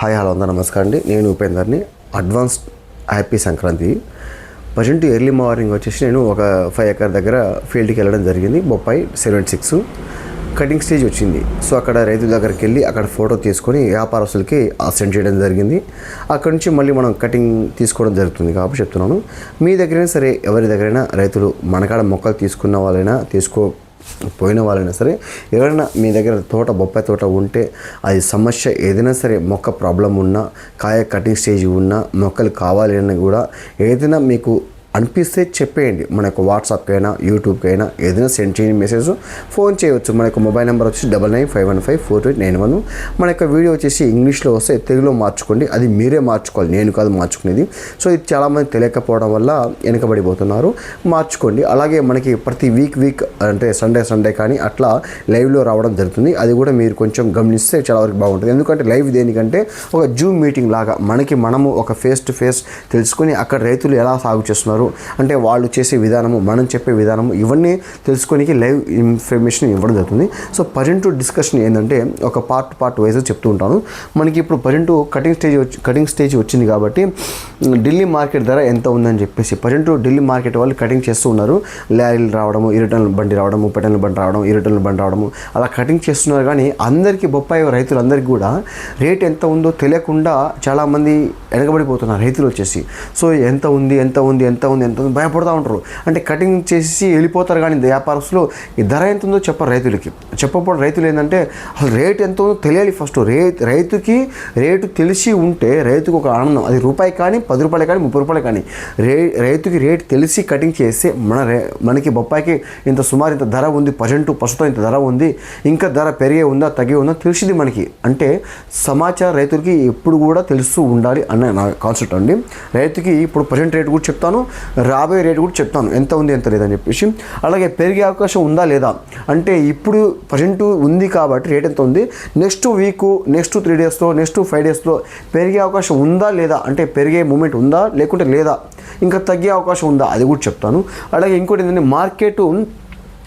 Hi hello అందరూ నమస్కారం అండి. నేను ఉపేందర్ని. Advance happy Sankranti. Present early morning వచ్చేసి నేను ఒక ఫైవ్ ఎకర్ దగ్గర ఫీల్డ్కి వెళ్ళడం జరిగింది. బొప్పాయి సెవెన్ సిక్స్ కటింగ్ స్టేజ్ వచ్చింది. సో అక్కడ రైతుల దగ్గరికి వెళ్ళి అక్కడ ఫోటో తీసుకొని వ్యాపారస్తులకి సెండ్ చేయడం జరిగింది. అక్కడ నుంచి మళ్ళీ మనం కటింగ్ తీసుకోవడం జరుగుతుంది కాబట్టి చెప్తున్నాను. మీ దగ్గరైనా సరే ఎవరి దగ్గరైనా రైతులు మనకాడ మొక్కలు తీసుకున్న వాళ్ళైనా తీసుకో పోయిన వాళ్ళైనా సరే ఎవరైనా మీ దగ్గర తోట బొప్పాయి తోట ఉంటే అది సమస్య ఏదైనా సరే మొక్క ప్రాబ్లం ఉన్నా కాయ కటింగ్ స్టేజ్ ఉన్నా మొక్కలు కావాలి అన్నా కూడా ఏదైనా మీకు అనిపిస్తే చెప్పేయండి. మన యొక్క వాట్సాప్కి అయినా యూట్యూబ్కి అయినా ఏదైనా సెండ్ చేయని మెసేజ్ ఫోన్ చేయవచ్చు మన యొక్క మొబైల్ నెంబర్ వచ్చి double nine five one five four eight nine one మన యొక్క వీడియో వచ్చేసి ఇంగ్లీష్లో వస్తే తెలుగులో మార్చుకోండి. అది మీరే మార్చుకోవాలి. నేను కాదు మార్చుకునేది. సో ఇది చాలామంది తెలియకపోవడం వల్ల వెనకబడిపోతున్నారు. మార్చుకోండి. అలాగే మనకి ప్రతి వీక్ వీక్ అంటే సండే సండే కానీ అట్లా లైవ్లో రావడం జరుగుతుంది. అది కూడా మీరు కొంచెం గమనిస్తే చాలా వరకు బాగుంటుంది. ఎందుకంటే లైవ్ దేనికంటే ఒక జూమ్ మీటింగ్ లాగా మనకి మనము ఒక ఫేస్ టు ఫేస్ తెలుసుకొని అక్కడ రైతులు ఎలా సాగు చేస్తున్నారు అంటే వాళ్ళు చేసే విధానము మనం చెప్పే విధానము ఇవన్నీ తెలుసుకోనికి లైవ్ ఇన్ఫర్మేషన్ ఇవ్వడం జరుగుతుంది. సో పరింటు డిస్కషన్ ఏంటంటే ఒక పార్ట్ పార్ట్ వైజ్ చెప్తూ ఉంటాను. మనకి ఇప్పుడు పరింటు కటింగ్ స్టేజ్ వచ్చి కటింగ్ స్టేజ్ వచ్చింది కాబట్టి ఢిల్లీ మార్కెట్ ధర ఎంత ఉందని చెప్పేసి పరింటు ఢిల్లీ మార్కెట్ వాళ్ళు కటింగ్ చేస్తూ ఉన్నారు. లారీలు రావడము ఇరటన్ల బండి రావడము పెటన్ల బండి రావడం ఇరటన్ల బండి రావడము అలా కటింగ్ చేస్తున్నారు. కానీ అందరికీ బొప్పాయి రైతులందరికీ కూడా రేట్ ఎంత ఉందో తెలియకుండా చాలామంది వెనకబడిపోతున్నారు రైతులు వచ్చేసి. సో ఎంత ఉంది ఎంత ఉంది ఎంత ఉంది ఎంత ఉంది? భయపడుతూ ఉంటారు. అంటే కటింగ్ చేసి వెళ్ళిపోతారు కానీ వ్యాపారస్తులు ఈ ధర ఎంత ఉందో చెప్పరు రైతులకి. చెప్పకపోవడం రైతులు ఏంటంటే అసలు రేట్ ఎంత ఉందో తెలియాలి ఫస్ట్. రే రైతుకి రేటు తెలిసి ఉంటే రైతుకు ఒక ఆనందం. అది రూపాయి కానీ పది రూపాయలు కానీ ముప్పై రూపాయలు కానీ. రే రైతుకి రేట్ తెలిసి కటింగ్ చేస్తే మన రే మనకి బొప్పాయికి ఇంత సుమారు ఇంత ధర ఉంది పర్సెంట్ ప్రస్తుతం ఇంత ధర ఉంది ఇంకా ధర పెరిగే ఉందా తగ్గే ఉందా తెలిసింది మనకి. అంటే సమాచారం రైతులకి ఎప్పుడు కూడా తెలుస్తూ ఉండాలి అన్న నా కాన్సెప్ట్ అండి. రైతుకి ఇప్పుడు ప్రజెంట్ రేట్ కూడా చెప్తాను. రాబోయే రేటు కూడా చెప్తాను. ఎంత ఉంది ఎంత లేదని చెప్పేసి. అలాగే పెరిగే అవకాశం ఉందా లేదా? అంటే ఇప్పుడు ప్రజెంట్ ఉంది కాబట్టి రేట్ ఎంత ఉంది? నెక్స్ట్ వీక్ నెక్స్ట్ త్రీ డేస్లో నెక్స్ట్ ఫైవ్ డేస్లో పెరిగే అవకాశం ఉందా లేదా? అంటే పెరిగే మూమెంట్ ఉందా లేకుంటే లేదా? ఇంకా తగ్గే అవకాశం ఉందా అది కూడా చెప్తాను. అలాగే ఇంకోటి ఏంటంటే మార్కెట్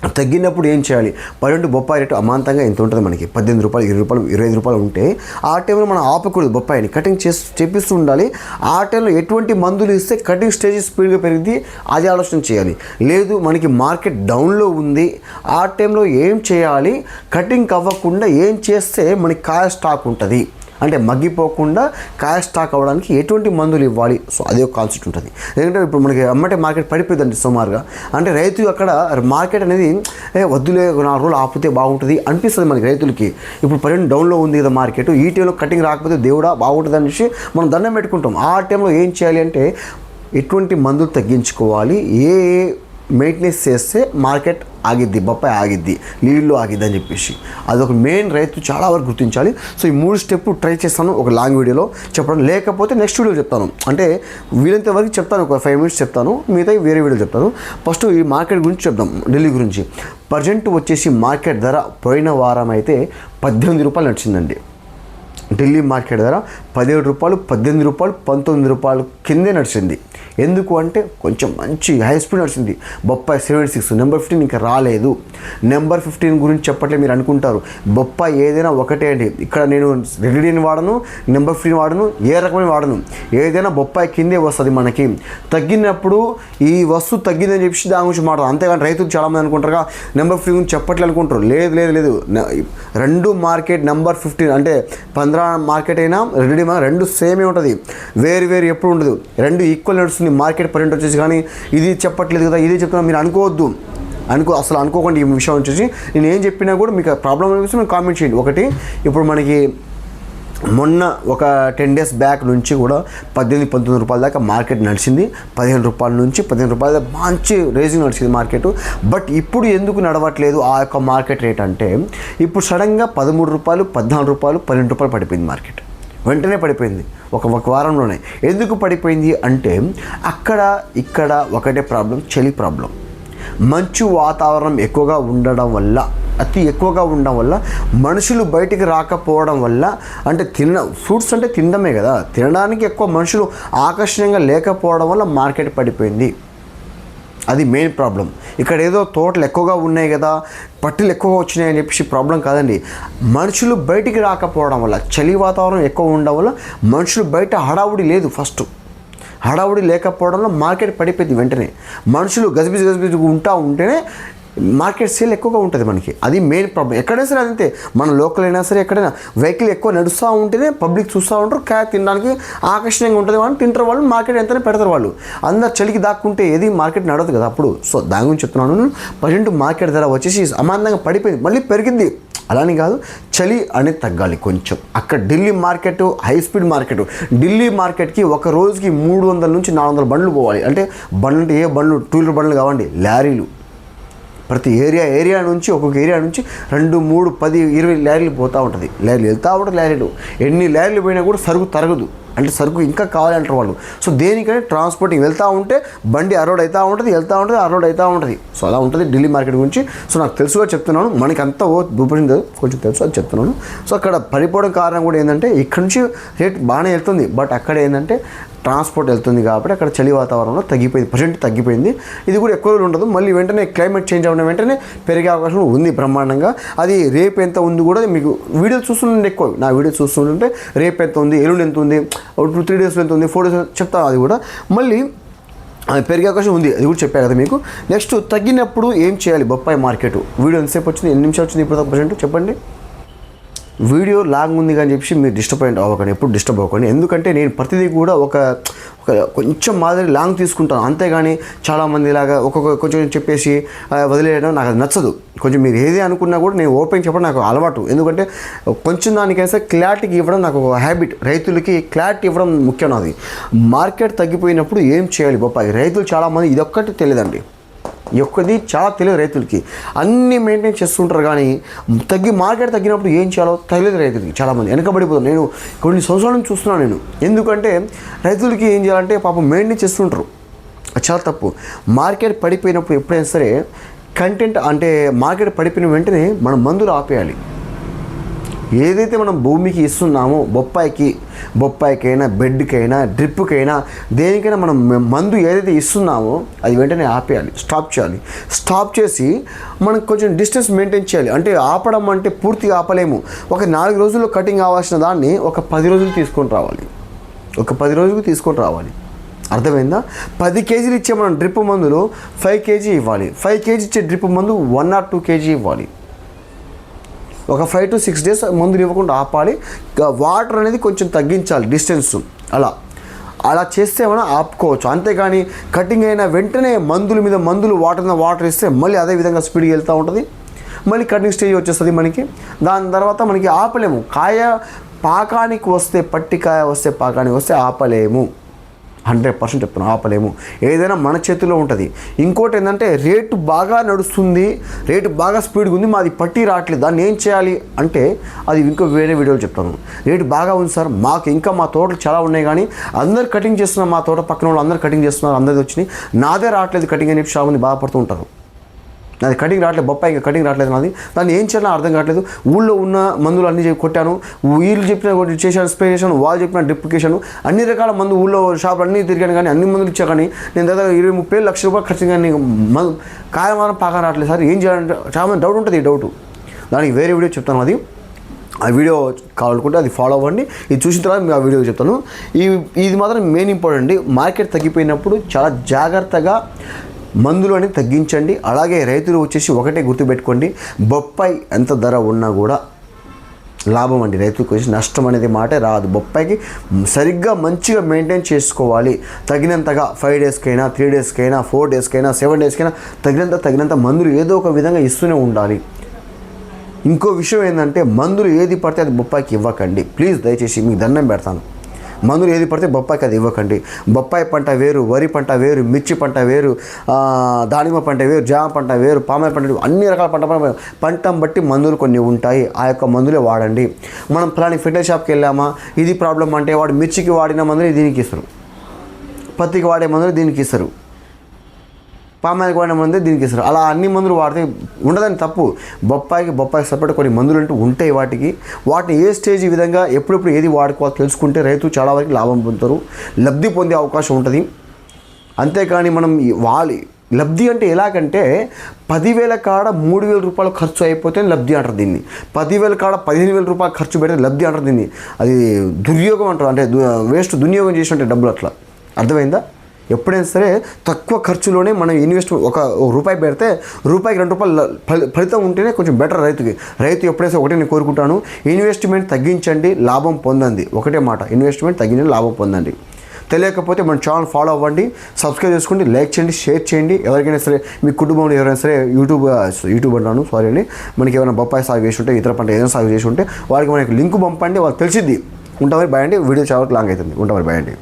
తగ్గినప్పుడు ఏం చేయాలి? పన్నెండు బొప్పాయి రేటు అమాంతంగా ఎంత ఉంటుంది మనకి? పద్దెనిమిది రూపాయలు ఇరవై రూపాయలు ఇరవై ఐదు రూపాయలు ఉంటే ఆ టైంలో మనం ఆపకూడదు బొప్పాయిని. కటింగ్ చేసి చేపిస్తూ ఉండాలి. ఆ టైంలో ఎటువంటి మందులు ఇస్తే కటింగ్ స్టేజ్ స్పీడ్గా పెరిగింది అది ఆలోచన చేయాలి. లేదు మనకి మార్కెట్ డౌన్లో ఉంది. ఆ టైంలో ఏం చేయాలి? కటింగ్ అవ్వకుండా ఏం చేస్తే మనకి కాయ స్టాక్ ఉంటుంది? అంటే మగ్గిపోకుండా కాయ స్టాక్ అవ్వడానికి ఎటువంటి మందులు ఇవ్వాలి? సో అదే ఒక కాన్సెప్ట్ ఉంటుంది. ఎందుకంటే ఇప్పుడు మనకి అమ్మటే మార్కెట్ పడిపోయిందండి సుమారుగా. అంటే రైతు అక్కడ మార్కెట్ అనేది వద్దులే నాలుగు రోజులు ఆపితే బాగుంటుంది అనిపిస్తుంది మనకి రైతులకి. ఇప్పుడు పన్నెండు డౌన్లో ఉంది కదా మార్కెట్. ఈ టైంలో కటింగ్ రాకపోతే దేవుడా బాగుంటుంది అనేసి మనం దండం పెట్టుకుంటాం. ఆ టైంలో ఏం చేయాలి అంటే ఎటువంటి మందులు తగ్గించుకోవాలి? ఏ మెయింటెనెన్స్ చేస్తే మార్కెట్ ఆగిద్ది బొప్పాయి ఆగిద్ది నీళ్ళు ఆగిద్ది అని చెప్పేసి. అదొక మెయిన్ రైతు చాలా వరకు గుర్తించాలి. సో ఈ మూడు స్టెప్ ట్రై చేస్తాను ఒక లాంగ్ వీడియోలో చెప్పడం. లేకపోతే నెక్స్ట్ వీడియో చెప్తాను. అంటే వీలంత వరకు చెప్తాను ఒక ఫైవ్ మినిట్స్ చెప్తాను. మిగతా వేరే వీడియో చెప్తాను. ఫస్ట్ ఈ మార్కెట్ గురించి చెప్దాం ఢిల్లీ గురించి. ప్రజెంట్ వచ్చేసి మార్కెట్ ధర పోయిన వారం అయితే పద్దెనిమిది రూపాయలు నడిచిందండి. ఢిల్లీ మార్కెట్ ధర పదిహేడు రూపాయలు పద్దెనిమిది రూపాయలు పంతొమ్మిది రూపాయలు కిందే నడిచింది. ఎందుకు అంటే కొంచెం మంచి హై స్పీడ్ నడిచింది. బొప్పాయి సెవెన్ సిక్స్ నెంబర్ ఫిఫ్టీన్ ఇంకా రాలేదు. నెంబర్ ఫిఫ్టీన్ గురించి చెప్పట్లే మీరు అనుకుంటారు. బొప్పాయి ఏదైనా ఒకటే అండి. ఇక్కడ నేను రెడ్డిని వాడను నెంబర్ ఫిఫ్టీన్ వాడను ఏ రకమైన వాడను. ఏదైనా బొప్పాయి కిందే వస్తుంది మనకి. తగ్గినప్పుడు ఈ వస్తువు తగ్గిందని చెప్పి దాని గురించి మాట్లాడు అంతేగాని రైతులు చాలామంది అనుకుంటారుగా నెంబర్ ఫిఫ్టీన్ గురించి చెప్పట్లే అనుకుంటారు. లేదు లేదు లేదు. రెండు మార్కెట్ నెంబర్ ఫిఫ్టీన్ అంటే పంద్రా మార్కెట్ అయినా రెడ్డి రెండు సేమే ఉంటుంది. వేరు వేరు ఎప్పుడు ఉండదు. రెండు ఈక్వల్ నడుస్తుంది. మార్కెట్ పర్యంట్ వచ్చేసి కానీ ఇది చెప్పట్లేదు కదా ఇది చెప్తున్నా మీరు అనుకోవద్దు. అనుకో అసలు అనుకోకండి ఈ విషయం వచ్చేసి. నేను ఏం చెప్పినా కూడా మీకు ప్రాబ్లం అనిపిస్తే మీరు కామెంట్ చేయండి. ఒకటి ఇప్పుడు మనకి మొన్న ఒక టెన్ డేస్ బ్యాక్ నుంచి కూడా పద్దెనిమిది పంతొమ్మిది రూపాయల దాకా మార్కెట్ నడిచింది. పదిహేను రూపాయల నుంచి పదిహేను రూపాయల దాకా మంచి రేజింగ్ నడిచింది మార్కెట్. బట్ ఇప్పుడు ఎందుకు నడవట్లేదు ఆ యొక్క మార్కెట్ రేట్ అంటే ఇప్పుడు సడన్గా పదమూడు రూపాయలు పద్నాలుగు రూపాయలు పన్నెండు రూపాయలు పడిపోయింది మార్కెట్. వెంటనే పడిపోయింది. ఒక ఒక వారంలోనే. ఎందుకు పడిపోయింది అంటే అక్కడ ఇక్కడ ఒకటే ప్రాబ్లం చలి ప్రాబ్లం. మంచు వాతావరణం ఎక్కువగా ఉండడం వల్ల అతి ఎక్కువగా ఉండడం వల్ల మనుషులు బయటికి రాకపోవడం వల్ల అంటే తిన ఫ్రూట్స్ అంటే తినడమే కదా. తినడానికి ఎక్కువ మనుషులు ఆకర్షణీయంగా లేకపోవడం వల్ల మార్కెట్ పడిపోయింది. అది మెయిన్ ప్రాబ్లం ఇక్కడ ఏదో తోటలు ఎక్కువగా ఉన్నాయి కదా పట్టులు ఎక్కువగా వచ్చినాయి అని చెప్పేసి ప్రాబ్లం కాదండి. మనుషులు బయటికి రాకపోవడం వల్ల చలి వాతావరణం ఎక్కువ ఉండడం వల్ల మనుషులు బయట హడావుడి లేదు ఫస్ట్ హడావుడి లేకపోవడంలో మార్కెట్ పడిపోయింది వెంటనే. మనుషులు గజిబిజి గజిబిజి ఉంటా ఉంటేనే మార్కెట్ సేల్ ఎక్కువగా ఉంటుంది మనకి. అది మెయిన్ ప్రాబ్లం ఎక్కడైనా సరే అదంతే. మన లోకల్ అయినా సరే ఎక్కడైనా వెహికల్ ఎక్కువ నడుస్తూ ఉంటేనే పబ్లిక్ చూస్తూ ఉంటారు. క్యా తినడానికి ఆకర్షణీయంగా ఉంటుంది వాళ్ళు తింటారు వాళ్ళు మార్కెట్ ఎంతనే పెడతారు వాళ్ళు. అందరు చలికి దాక్కుంటే ఏది మార్కెట్ నడవదు కదా అప్పుడు. సో దాని గురించి చెప్తున్నాను. ప్రజెంట్ మార్కెట్ ధర వచ్చేసి అమాంతంగా పడిపోయింది. మళ్ళీ పెరిగింది. అలానే కాదు చలి అనేది తగ్గాలి కొంచెం. అక్కడ Delhi market high speed market Delhi మార్కెట్కి ఒక రోజుకి మూడు వందల నుంచి నాలుగు వందల బండ్లు పోవాలి. అంటే బండ్లు అంటే ఏ బండ్లు టూ వీలర్ బండ్లు కావండి. లారీలు. ప్రతి ఏరియా ఏరియా నుంచి ఒక్కొక్క ఏరియా నుంచి రెండు మూడు పది ఇరవై లారీలు పోతూ ఉంటుంది. లారీలు వెళ్తూ ఉంటుంది లారీలు. ఎన్ని లారీలు పోయినా కూడా సరుకు తరగదు. అంటే సరుకు ఇంకా కావాలంటారు వాళ్ళు. సో దేనికంటే ట్రాన్స్పోర్టింగ్ వెళ్తూ ఉంటే బండి అరోడ్ అవుతూ ఉంటుంది వెళ్తూ ఉంటుంది అరోడ్ అవుతూ ఉంటుంది. సో అలా ఉంటుంది ఢిల్లీ మార్కెట్ గురించి. సో నాకు తెలుసుగా చెప్తున్నాను. మనకి అంత దూపడింది కొంచెం తెలుసు అది చెప్తున్నాను. సో అక్కడ పడిపోవడం కారణం కూడా ఏంటంటే ఇక్కడ నుంచి రేట్ బాగానే వెళ్తుంది. బట్ అక్కడ ఏంటంటే ట్రాన్స్పోర్ట్ వెళ్తుంది కాబట్టి అక్కడ చలి వాతావరణంలో తగ్గిపోయింది ప్రజెంట్ తగ్గిపోయింది. ఇది కూడా ఎక్కువ రోజులు ఉండదు. మళ్ళీ వెంటనే క్లైమేట్ చేంజ్ అవ్వడం వెంటనే పెరిగే అవకాశం ఉంది బ్రహ్మాండంగా. అది రేపు ఎంత ఉంది కూడా మీకు వీడియో చూస్తుండే ఎక్కువ. నా వీడియో చూస్తుంటే రేపు ఎంత ఉంది ఎల్లుండి ఎంత ఉంది టూ త్రీ డేస్ వెళ్తుంది ఉంది ఫోర్ డేస్ చెప్తాను అది కూడా. మళ్ళీ అది పెరిగే అవకాశం ఉంది అది కూడా చెప్పాను కదా మీకు. నెక్స్ట్ తగ్గినప్పుడు ఏం చేయాలి బొప్పాయి మార్కెట్? వీడియో ఎంతసేపు వచ్చింది? ఎన్ని నిమిషాలు వచ్చింది ఇప్పుడు ప్రజెంట్ చెప్పండి. వీడియో లాంగ్ ఉంది కానీ చెప్పి మీరు డిస్టర్బ్ అయ్యి అవ్వకండి ఎప్పుడు డిస్టర్బ్ అవ్వకండి. ఎందుకంటే నేను ప్రతిదీ కూడా ఒక ఒక కొంచెం మాదిరి లాంగ్ తీసుకుంటాను. అంతేగాని చాలామంది ఇలాగా ఒక్కొక్క కొంచెం చెప్పేసి వదిలేయడం నాకు అది నచ్చదు. కొంచెం మీరు ఏది అనుకున్నా కూడా నేను ఓపెన్ చెప్పడం నాకు అలవాటు. ఎందుకంటే కొంచెం దానికైతే క్లారిటీకి ఇవ్వడం నాకు ఒక హ్యాబిట్ రైతులకి క్లారిటీ ఇవ్వడం ముఖ్యం అది మార్కెట్ తగ్గిపోయినప్పుడు ఏం చేయాలి? బొప్పాయి రైతులు చాలామంది ఇదొక్కటి తెలియదండి. ఈ చాలా తెలియదు రైతులకి. అన్నీ మెయింటైన్ చేస్తుంటారు కానీ తగ్గి మార్కెట్ తగ్గినప్పుడు ఏం చేయాలో తెలియదు రైతులకి చాలామంది. వెనకబడిపోతుంది నేను కొన్ని సంవత్సరాల నుంచి చూస్తున్నాను నేను. ఎందుకంటే రైతులకి ఏం చేయాలంటే పాపం మెయింటైన్ చేస్తుంటారు. చాలా తప్పు. మార్కెట్ పడిపోయినప్పుడు ఎప్పుడైనా సరే కంటెంట్ అంటే మార్కెట్ పడిపోయిన వెంటనే మనం మందులు ఆపేయాలి. ఏదైతే మనం భూమికి ఇస్తున్నామో బొప్పాయికి బొప్పాయికైనా బెడ్కైనా డ్రిప్కైనా దేనికైనా మనం మందు ఏదైతే ఇస్తున్నామో అది వెంటనే ఆపేయాలి స్టాప్ చేయాలి. స్టాప్ చేసి మనం కొంచెం డిస్టెన్స్ మెయింటైన్ చేయాలి. అంటే ఆపడం అంటే పూర్తిగా ఆపలేము. ఒక నాలుగు రోజుల్లో కటింగ్ కావాల్సిన దాన్ని ఒక పది రోజులు తీసుకొని రావాలి. ఒక పది రోజులకు తీసుకొని రావాలి. అర్థమైందా? పది కేజీలు ఇచ్చే మనం డ్రిప్ మందులు ఫైవ్ కేజీ ఇవ్వాలి. ఫైవ్ కేజీ ఇచ్చే డ్రిప్ మందు వన్ ఆర్ టూ కేజీ ఇవ్వాలి. ఒక ఫైవ్ టు సిక్స్ డేస్ మందులు ఇవ్వకుండా ఆపాలి. వాటర్ అనేది కొంచెం తగ్గించాలి డిస్టెన్స్ అలా. అలా చేస్తే మనం ఆపుకోవచ్చు. అంతేకాని కటింగ్ అయిన వెంటనే మందుల మీద మందులు వాటర్ మీద వాటర్ ఇస్తే మళ్ళీ అదే విధంగా స్పీడ్గా వెళ్తూ ఉంటుంది. మళ్ళీ కటింగ్ స్టేజ్ వచ్చేస్తుంది మనకి. దాని తర్వాత మనకి ఆపలేము. కాయ పాకానికి వస్తే పట్టికాయ వస్తే పాకానికి వస్తే ఆపలేము. హండ్రెడ్ పర్సెంట్ చెప్తాను ఆపలేము. ఏదైనా మన చేతిలో ఉంటుంది. ఇంకోటి ఏంటంటే రేటు బాగా నడుస్తుంది రేటు బాగా స్పీడ్గా ఉంది మాది పట్టి రావట్లేదు దాన్ని ఏం చేయాలి అంటే అది ఇంకో వేరే వీడియోలు చెప్తాను. రేటు బాగా ఉంది సార్ మాకు ఇంకా మా తోటలు చాలా ఉన్నాయి కానీ అందరు కటింగ్ చేస్తున్నారు మా తోట పక్కన వాళ్ళు అందరు కటింగ్ చేస్తున్నారు అందరిది వచ్చినాయి. నాదే రావట్లేదు కటింగ్ అని చెప్పి చాలా మంది బాధపడుతూ ఉంటారు. నాది కటింగ్ రావట్లేదు బొప్పాయి ఇంకా కటింగ్ రావట్లేదు నాది. దాన్ని ఏం చేయాలో అర్థం కావట్లేదు. ఊళ్ళో ఉన్న మందులు అన్ని చెప్పి కొట్టాను. వీళ్ళు చెప్పిన చేశాను స్ప్రే చేశాను వాళ్ళు చెప్పిన డ్రిప్లికేషన్ అన్ని రకాల మందు ఊళ్ళో షాపులు అన్నీ తిరిగాను కానీ అన్ని మందులు ఇచ్చా కానీ నేను దాదాపు ఇరవై ముప్పై వేలు లక్ష రూపాయలు ఖర్చు కానీ మందు కాయమానం పాక రావట్లేదు సార్. ఏం చేయాలంటే చాలా మంది డౌట్ ఉంటుంది ఈ డౌట్ దానికి వేరే వీడియో చెప్తాను అది. ఆ వీడియో కావాలనుకుంటే అది ఫాలో అవ్వండి. ఇది చూసిన తర్వాత మీకు ఆ వీడియో చెప్తాను. ఈ ఇది మాత్రం మెయిన్ ఇంపార్టెంట్ మార్కెట్ తగ్గిపోయినప్పుడు చాలా జాగ్రత్తగా మందులు అనేది తగ్గించండి. అలాగే రైతులు వచ్చేసి ఒకటే గుర్తుపెట్టుకోండి. బొప్పాయి ఎంత ధర ఉన్నా కూడా లాభం అండి. రైతులకు వచ్చి నష్టం అనేది మాటే రాదు. బొప్పాయికి సరిగ్గా మంచిగా మెయింటైన్ చేసుకోవాలి. తగినంతగా ఫైవ్ డేస్కైనా త్రీ డేస్కైనా ఫోర్ డేస్కైనా సెవెన్ డేస్కైనా తగినంత తగినంత మందులు ఏదో ఒక విధంగా ఇస్తూనే ఉండాలి. ఇంకో విషయం ఏంటంటే మందులు ఏది పడితే అది బొప్పాయికి ఇవ్వకండి. ప్లీజ్ దయచేసి మీకు దండం పెడతాను. మందులు ఏది పడితే బొప్పాయికి అది ఇవ్వకండి. బొప్పాయి పంట వేరు వరి పంట వేరు మిర్చి పంట వేరు దానిమ్మ పంట వేరు జామ పంట వేరు పామాయి పంట అన్ని రకాల పంట పంట పంటను బట్టి మందులు కొన్ని ఉంటాయి. ఆ యొక్క మందులే వాడండి. మనం ఫలాని ఫిట్నెస్ షాప్కి వెళ్ళామా? ఇది ప్రాబ్లం అంటే వాడు మిర్చికి వాడిన మందులు దీనికి ఇస్తారు. పత్తికి వాడే మందులు దీనికి ఇస్తారు. పామాయికి వాడిన మందు దీనికి ఇస్తారు అలా అన్ని మందులు వాడితే ఉండదని తప్పు. బొప్పాయికి బొప్పాయికి సపరేట్ కొన్ని మందులు అంటూ ఉంటాయి వాటికి. వాటిని ఏ స్టేజ్ ఈ విధంగా ఎప్పుడెప్పుడు ఏది వాడుకోవాలి తెలుసుకుంటే రైతు చాలా వరకు లాభం పొందుతారు. లబ్ధి పొందే అవకాశం ఉంటుంది. అంతేకాని మనం వాలి లబ్ధి అంటే ఎలాగంటే పదివేల కాడ మూడు వేల రూపాయలు ఖర్చు అయిపోతే లబ్ధి అంటారు దీన్ని. పదివేల కాడ పదిహేను వేల రూపాయలు ఖర్చు పెడితే లబ్ధి అంటారు దీన్ని. అది దుర్యోగం అంటారు. అంటే వేస్ట్ దుర్యోగం చేసినట్టే డబ్బులు అట్లా. అర్థమైందా? ఎప్పుడైనా సరే తక్కువ ఖర్చులోనే మనం ఇన్వెస్ట్ ఒక రూపాయి పెడితే రూపాయికి రెండు రూపాయలు ఫలితం ఉంటేనే కొంచెం బెటర్ రైతుకి. రైతు ఎప్పుడైతే ఒకటే నేను కోరుకుంటాను ఇన్వెస్ట్మెంట్ తగ్గించండి లాభం పొందండి. ఒకటే మాట ఇన్వెస్ట్మెంట్ తగ్గించండి లాభం పొందండి. తెలియకపోతే మన ఛానల్ ఫాలో అవ్వండి సబ్స్క్రైబ్ చేసుకోండి లైక్ చేయండి షేర్ చేయండి. ఎవరికైనా సరే మీ కుటుంబంలో ఎవరైనా సరే యూట్యూబ్ యూట్యూబ్ అంటాను సారీ అండి. మనకి ఏమైనా బొప్పాయి సాగు చేసి ఉంటే ఇతర పంట ఏదైనా సాగు చేసి ఉంటే వాళ్ళకి మనకి లింక్ పంపండి వాళ్ళు తెలిసిద్ది. ఉంటామని భయండి వీడియో చాలా లాంగ్ అవుతుంది. ఉంటామని భయండి